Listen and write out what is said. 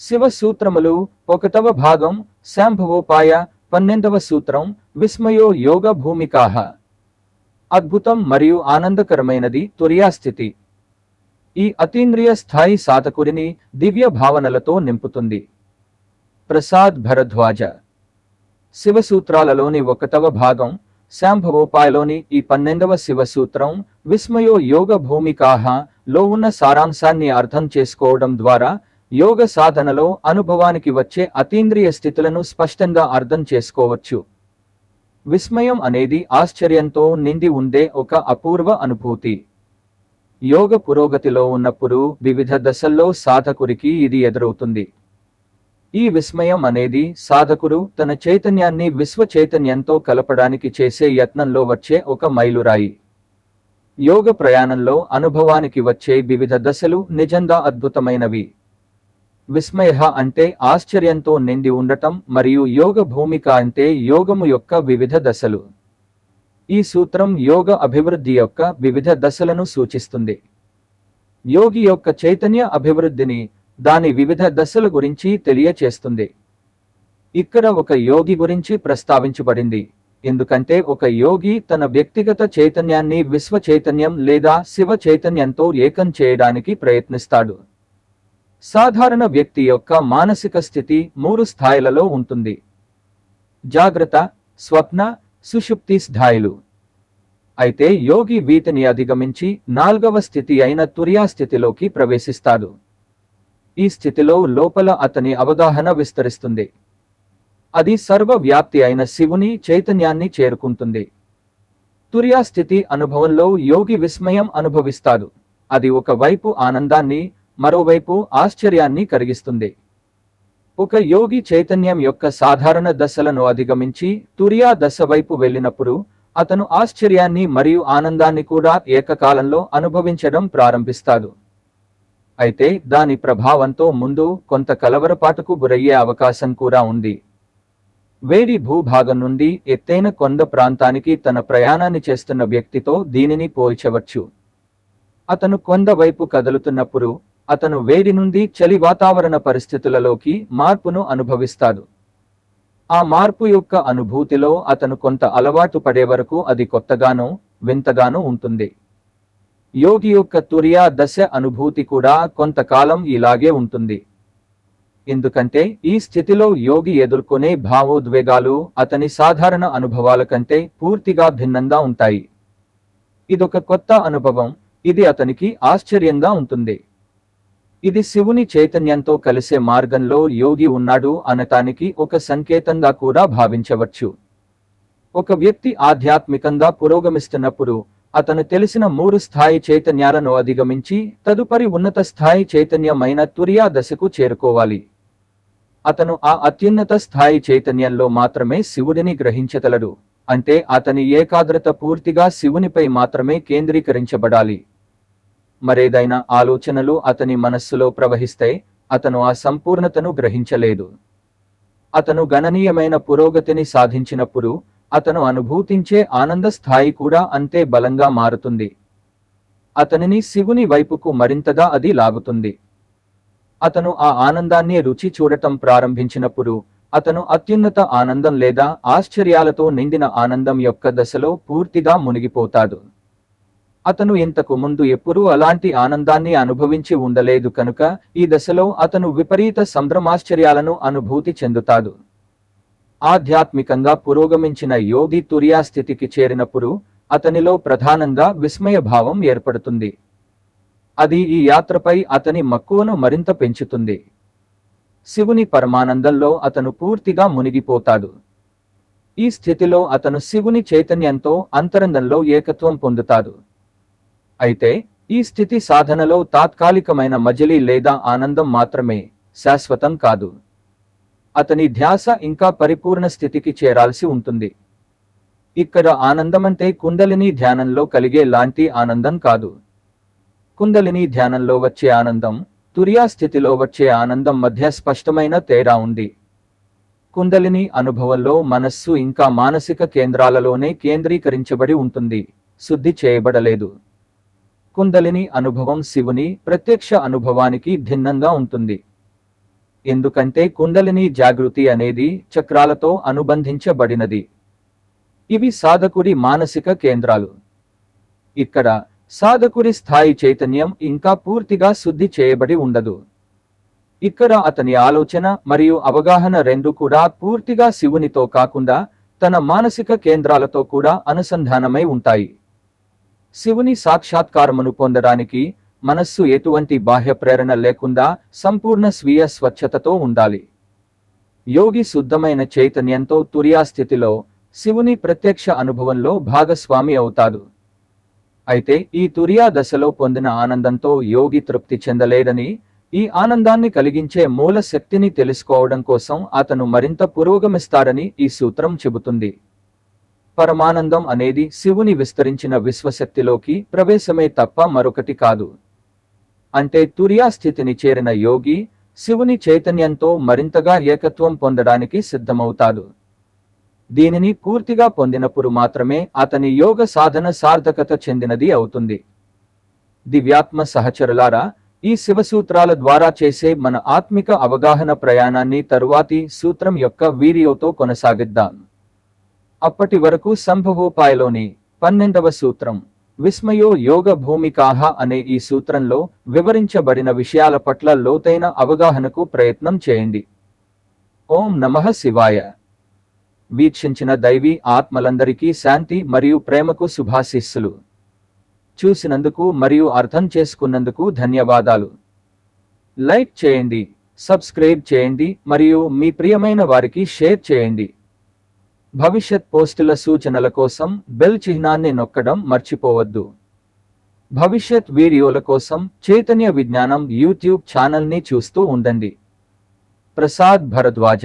శివ సూత్రములు ఒకటవ భాగం శాంభవోపాయ పన్నెండవ సూత్రం విస్మయో యోగ భూమికాహ అద్భుతం మరియు ఆనందకరమైనది తుర్యాస్థితి. ఈ అతీంద్రియ స్థాయి సాధకుడిని దివ్య భావనలతో నింపుతుంది. ప్రసాద్ భరద్వాజ. శివసూత్రాలలోని ఒకటవ భాగం శాంభవోపాయలోని ఈ పన్నెండవ శివసూత్రం విస్మయో యోగ భూమికాహ లో ఉన్న సారాంశాన్ని అర్థం చేసుకోవడం ద్వారా యోగ సాధనలో అనుభవానికి వచ్చే అతీంద్రియ స్థితులను స్పష్టంగా అర్థం చేసుకోవచ్చు. విస్మయం అనేది ఆశ్చర్యంతో నిండి ఉండే ఒక అపూర్వ అనుభూతి. యోగ పురోగతిలో ఉన్నప్పుడు వివిధ దశల్లో సాధకురికి ఇది ఎదురవుతుంది. ఈ విస్మయం అనేది సాధకుడు తన చైతన్యాన్ని విశ్వ చైతన్యంతో కలపడానికి చేసే యత్నంలో వచ్చే ఒక మైలురాయి. యోగ ప్రయాణంలో అనుభవానికి వచ్చే వివిధ దశలు నిజంగా అద్భుతమైనవి. విస్మయ అంటే ఆశ్చర్యంతో నిండి ఉండటం మరియు యోగ భూమిక అంటే యోగము యొక్క వివిధ దశలు. ఈ సూత్రం యోగ అభివృద్ధి యొక్క వివిధ దశలను సూచిస్తుంది. యోగి యొక్క చైతన్య అభివృద్ధిని దాని వివిధ దశల గురించి తెలియచేస్తుంది. ఇక్కడ ఒక యోగి గురించి ప్రస్తావించబడింది. ఎందుకంటే ఒక యోగి తన వ్యక్తిగత చైతన్యాన్ని విశ్వ చైతన్యం లేదా శివ చైతన్యంతో ఏకం చేయడానికి ప్రయత్నిస్తాడు. సాధారణ వ్యక్తి యొక్క మానసిక స్థితి మూడు స్థాయిలలో ఉంటుంది. జాగ్రత్త స్వప్న సుషుప్తి స్థాయిలు. అయితే యోగి వీటిని అధిగమించి నాల్గవ స్థితి అయిన తురియా స్థితిలోకి ప్రవేశిస్తాడు. ఈ స్థితిలో లోపల అతని అవగాహన విస్తరిస్తుంది. అది సర్వవ్యాప్తి అయిన శివుని చైతన్యాన్ని చేరుకుంటుంది. తురియా స్థితి అనుభవంలో యోగి విస్మయం అనుభవిస్తాడు. అది ఒక వైపు ఆనందాన్ని మరోవైపు ఆశ్చర్యాన్ని కలిగిస్తుంది ఒక యోగి చైతన్యం యొక్క సాధారణ దశలను అధిగమించి తురియా దశ వైపు వెళ్ళినప్పుడు అతను ఆశ్చర్యాన్ని మరియు ఆనందాన్ని కూడా ఏకకాలంలో అనుభవించడం ప్రారంభిస్తాడు. అయితే దాని ప్రభావంతో ముందు కొంత కలవరపాటుకు గురయ్యే అవకాశం కూడా ఉంది. వేడి భూభాగం నుండి ఎత్తైన కొండ ప్రాంతానికి తన ప్రయాణాన్ని చేస్తున్న వ్యక్తితో దీనిని పోల్చవచ్చు. అతను కొండ వైపు కదులుతున్నప్పుడు అతను వేడి నుండి చలి వాతావరణ పరిస్థితులలోకి మార్పును అనుభవిస్తాడు. ఆ మార్పు యొక్క అనుభూతిలో అతను కొంత అలవాటు పడే వరకు అది కొత్తగానో వింతగానో ఉంటుంది. యోగి యొక్క తురియా దశ అనుభూతి కూడా కొంతకాలం ఇలాగే ఉంటుంది. ఎందుకంటే ఈ స్థితిలో యోగి ఎదుర్కొనే భావోద్వేగాలు అతని సాధారణ అనుభవాల కంటే పూర్తిగా భిన్నంగా ఉంటాయి. ఇదొక కొత్త అనుభవం. ఇది అతనికి ఆశ్చర్యంగా ఉంటుంది. ఇది శివుని చైతన్యంతో కలిసే మార్గంలో యోగి ఉన్నాడు అనటానికి ఒక సంకేతంగా కూడా భావించవచ్చు. ఒక వ్యక్తి ఆధ్యాత్మికంగా పురోగమిస్తున్నప్పుడు అతను తెలిసిన మూడు స్థాయి చైతన్యాలను అధిగమించి తదుపరి ఉన్నత స్థాయి చైతన్యమైన తురియా దశకు చేరుకోవాలి. అతను ఆ అత్యున్నత స్థాయి చైతన్యంలో మాత్రమే శివుడిని గ్రహించగలడు అంటే అతని ఏకాగ్రత పూర్తిగా శివునిపై మాత్రమే కేంద్రీకరించబడాలి. మరేదైనా ఆలోచనలు అతని మనస్సులో ప్రవహిస్తే అతను ఆ సంపూర్ణతను గ్రహించలేదు. అతను గణనీయమైన పురోగతిని సాధించినప్పుడు అతను అనుభూతించే ఆనంద స్థాయి కూడా అంతే బలంగా మారుతుంది. అతనిని శివుని వైపుకు మరింతగా అది లాగుతుంది. అతను ఆ ఆనందాన్ని రుచి చూడటం ప్రారంభించినప్పుడు అతను అత్యున్నత ఆనందం లేదా ఆశ్చర్యాలతో నిండిన ఆనందం యొక్క దశలో పూర్తిగా మునిగిపోతాడు. అతను ఇంతకు ముందు ఎప్పుడూ అలాంటి ఆనందాన్ని అనుభవించి ఉండలేదు కనుక ఈ దశలో అతను విపరీత సంభ్రమాశ్చర్యాలను అనుభూతి చెందుతాడు. ఆధ్యాత్మికంగా పురోగమించిన యోగి తురియా స్థితికి చేరినప్పుడు అతనిలో ప్రధానంగా విస్మయ భావం ఏర్పడుతుంది. అది ఈ యాత్రపై అతని మక్కువను మరింత పెంచుతుంది. శివుని పరమానందంలో అతను పూర్తిగా మునిగిపోతాడు. ఈ స్థితిలో అతను శివుని చైతన్యంతో అంతరంగంలో ఏకత్వం పొందుతాడు. అయితే ఈ స్థితి సాధనలో తాత్కాలికమైన మజిలీ లేదా ఆనందం మాత్రమే శాశ్వతం కాదు. అతని ధ్యాస ఇంకా పరిపూర్ణ స్థితికి చేరాల్సి ఉంటుంది. ఇక్కడ ఆనందమంటే కుండలిని ధ్యానంలో కలిగే లాంటి ఆనందం కాదు. కుండలిని ధ్యానంలో వచ్చే ఆనందం తురియా స్థితిలో వచ్చే ఆనందం మధ్య స్పష్టమైన తేడా ఉంది. కుండలిని అనుభవంలో మనస్సు ఇంకా మానసిక కేంద్రాలలోనే కేంద్రీకరించబడి ఉంటుంది శుద్ధి చేయబడలేదు. కుందలిని అనుభవం శివుని ప్రత్యక్ష అనుభవానికి భిన్నంగా ఉంటుంది. ఎందుకంటే కుండలిని జాగృతి అనేది చక్రాలతో అనుబంధించబడినది. ఇవి సాధకుడి మానసిక కేంద్రాలు. ఇక్కడ సాధకుడి స్థాయి చైతన్యం ఇంకా పూర్తిగా శుద్ధి చేయబడి ఉండదు. ఇక్కడ అతని ఆలోచన మరియు అవగాహన రెండు కూడా పూర్తిగా శివునితో కాకుండా తన మానసిక కేంద్రాలతో కూడా అనుసంధానమై ఉంటాయి. శివుని సాక్షాత్కారమును పొందడానికి మనస్సు ఎటువంటి బాహ్య ప్రేరణ లేకుండా సంపూర్ణ స్వీయ స్వచ్ఛతతో ఉండాలి. యోగి శుద్ధమైన చైతన్యంతో తుర్యాస్థితిలో శివుని ప్రత్యక్ష అనుభవంలో భాగస్వామి అవుతాడు. అయితే ఈ తురియా దశలో పొందిన ఆనందంతో యోగి తృప్తి చెందలేదని ఈ ఆనందాన్ని కలిగించే మూల శక్తిని తెలుసుకోవడం కోసం అతను మరింత పురోగమిస్తారని ఈ సూత్రం చెబుతుంది. పరమానందం అనేది శివుని విస్తరించిన విశ్వశక్తిలోకి ప్రవేశమే తప్ప మరొకటి కాదు. అంటే తురియా స్థితిని చేరిన యోగి శివుని చైతన్యంతో మరింతగా ఏకత్వం పొందడానికి సిద్ధమవుతాడు. దీనిని పూర్తిగా పొందినప్పుడు మాత్రమే అతని యోగ సాధన సార్థకత చెందినది అవుతుంది. దివ్యాత్మ సహచరులారా ఈ శివసూత్రాల ద్వారా చేసే మన ఆత్మిక అవగాహన ప్రయాణాన్ని తరువాతి సూత్రం యొక్క వీడియోతో కొనసాగిద్దాం. అప్పటి వరకు సంభవోపాయలోని పన్నెండవ సూత్రం విస్మయో యోగ భూమికాహ అనే ఈ సూత్రంలో వివరించబడిన విషయాల పట్ల లోతైన అవగాహనకు ప్రయత్నం చేయండి. ఓం నమః శివాయ. వీక్షించిన దైవీ ఆత్మలందరికీ శాంతి మరియు ప్రేమకు శుభాశీస్సులు. చూసినందుకు మరియు అర్థం చేసుకున్నందుకు ధన్యవాదాలు. లైక్ చేయండి సబ్స్క్రైబ్ చేయండి మరియు మీ ప్రియమైన వారికి షేర్ చేయండి. భవిష్యత్ పోస్టుల సూచనల కోసం బెల్ చిహ్నాన్ని నొక్కడం మర్చిపోవద్దు. భవిష్యత్ వీడియోల కోసం చైతన్య విజ్ఞానం యూట్యూబ్ ఛానల్ని చూస్తూ ఉండండి. ప్రసాద్ భరద్వాజ